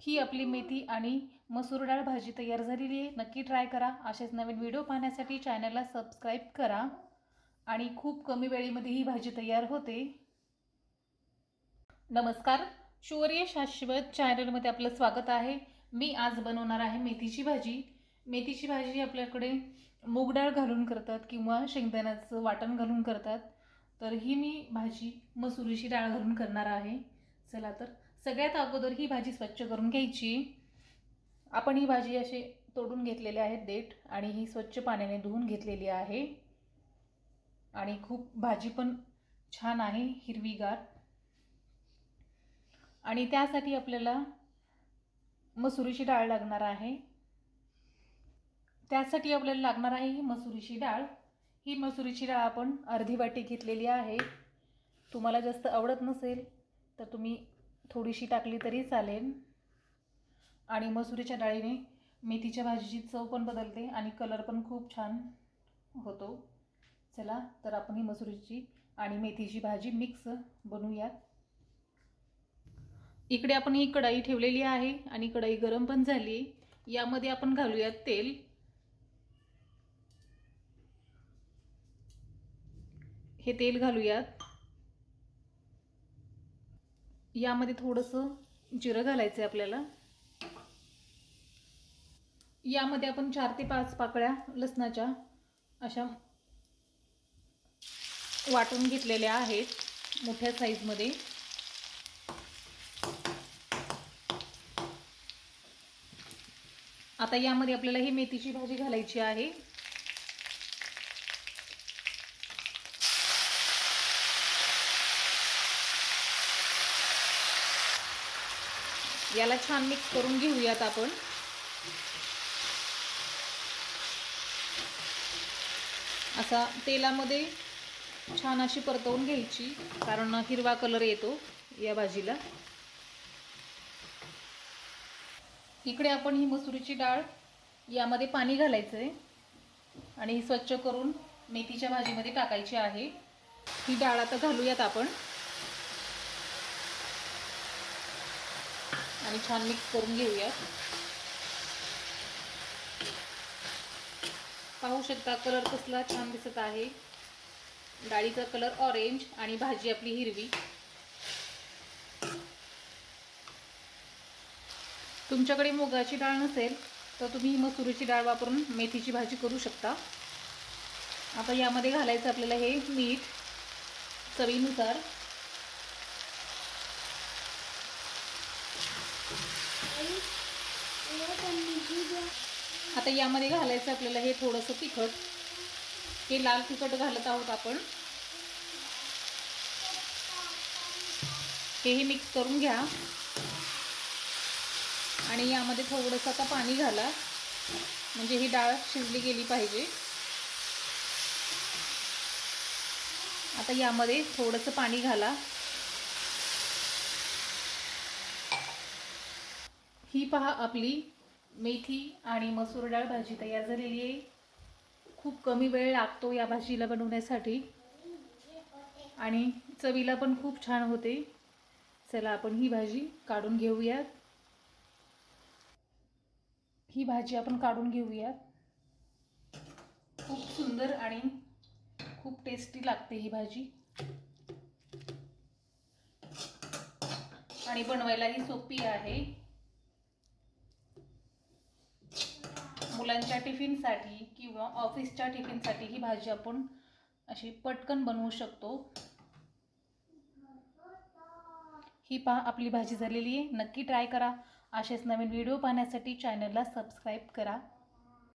ही आपली मेथी आणि मसूर डाळ भाजी तयार झालेली आहे. नक्की ट्राय करा. असेच नवीन व्हिडिओ पाहण्यासाठी चॅनलला सबस्क्राईब करा. आणि खूप कमी वेळेमध्ये ही भाजी तयार होते. नमस्कार. शौर्य शाश्वत चॅनलमध्ये आपलं स्वागत आहे. मी आज बनवणार आहे मेथीची भाजी. मेथीची भाजी आपल्याकडे मूग डाळ घालून करतात किंवा शेंगदाण्याचं वाटण घालून करतात. तर ही मी भाजी मसुरीची डाळ घालून करणार आहे. चला तर सगळ्यात अगोदर ही भाजी स्वच्छ करून घ्यायची. आपण ही भाजी अशी तोडून घेतलेली आहेत देठ आणि ही स्वच्छ पाण्याने धुवून घेतलेली आहे. आणि खूप भाजी पण छान आहे हिरवीगार. आणि त्यासाठी आपल्याला मसुरीची डाळ लागणार आहे. त्यासाठी आपल्याला लागणार आहे ही मसुरीची डाळ. ही मसुरीची डाळ आपण अर्धी वाटी घेतलेली आहे. तुम्हाला जास्त आवडत नसेल तर तुम्ही थोडीशी टाकली तरी चालेल. आणि मसुरीच्या डाळीने मेथीच्या भाजीची चव पण बदलते आणि कलर पण खूप छान होतो. चला तर आपण ही मसुरीची आणि मेथीची भाजी मिक्स बनवूयात. इकडे आपण ही कढाई ठेवलेली आहे आणि कढाई गरम पण झाली यामध्ये आपण घालूयात तेल. हे तेल घालूयात. यामध्ये थोडंसं जिरं घालायचं आहे आपल्याला. यामध्ये आपण चार ते पाच पाकळ्या लसणाच्या अशा वाटून घेतलेल्या आहेत मोठ्या साईजमध्ये. आता यामध्ये आपल्याला ही मेथीची भाजी घालायची आहे. याला छान मिक्स करून घेऊयात आपण. असा तेलामध्ये छान अशी परतवून घ्यायची कारण हिरवा कलर येतो या भाजीला. इकडे आपण ही मसुरीची डाळ यामध्ये पाणी घालायचं आहे आणि ही स्वच्छ करून मेथीच्या भाजीमध्ये टाकायची आहे. ही डाळ आता घालूयात आपण. आणि छान मिक्स करून घेऊयात. पाहू शकता कलर कसला छान दिसत आहे. डाळीचा कलर ऑरेंज आणि भाजी आपली हिरवी. तुमच्याकडे मुगाची डाळ नसेल तर तुम्ही मसुरीची डाळ वापरून मेथीची भाजी करू शकता. आता यामध्ये घालायचं आपल्याला हे मीठ चवीनुसार. आता यामध्ये घालायचं आपल्याला हे थोडंसं तिखट. हे लाल तिखट घालत आहोत आपण. हेही मिक्स करून घ्या. आणि यामध्ये थोडंसं आता पाणी घाला. म्हणजे ही डाळ शिजली गेली पाहिजे. आता यामध्ये थोडंसं पाणी घाला. ही पहा आपली मेथी आणि मसूर डाळ भाजी तयार झालेली आहे. खूप कमी वेळ लागतो या भाजीला बनवण्यासाठी. आणि चवीला पण खूप छान होते. चला आपण ही भाजी काढून घेऊयात. ही भाजी आपण काढून घेऊयात. खूप सुंदर आणि खूप टेस्टी लागते ही भाजी. आणि बनवायलाही सोपी आहे. मुलांच्या टिफिनसाठी किंवा ऑफिसच्या टिफिनसाठी ही भाजी आपण अशी पटकन बनवू शकतो. ही पहा आपली भाजी झालेली आहे. नक्की ट्राय करा. असेच नवीन व्हिडिओ पाहण्यासाठी चॅनलला सबस्क्राईब करा.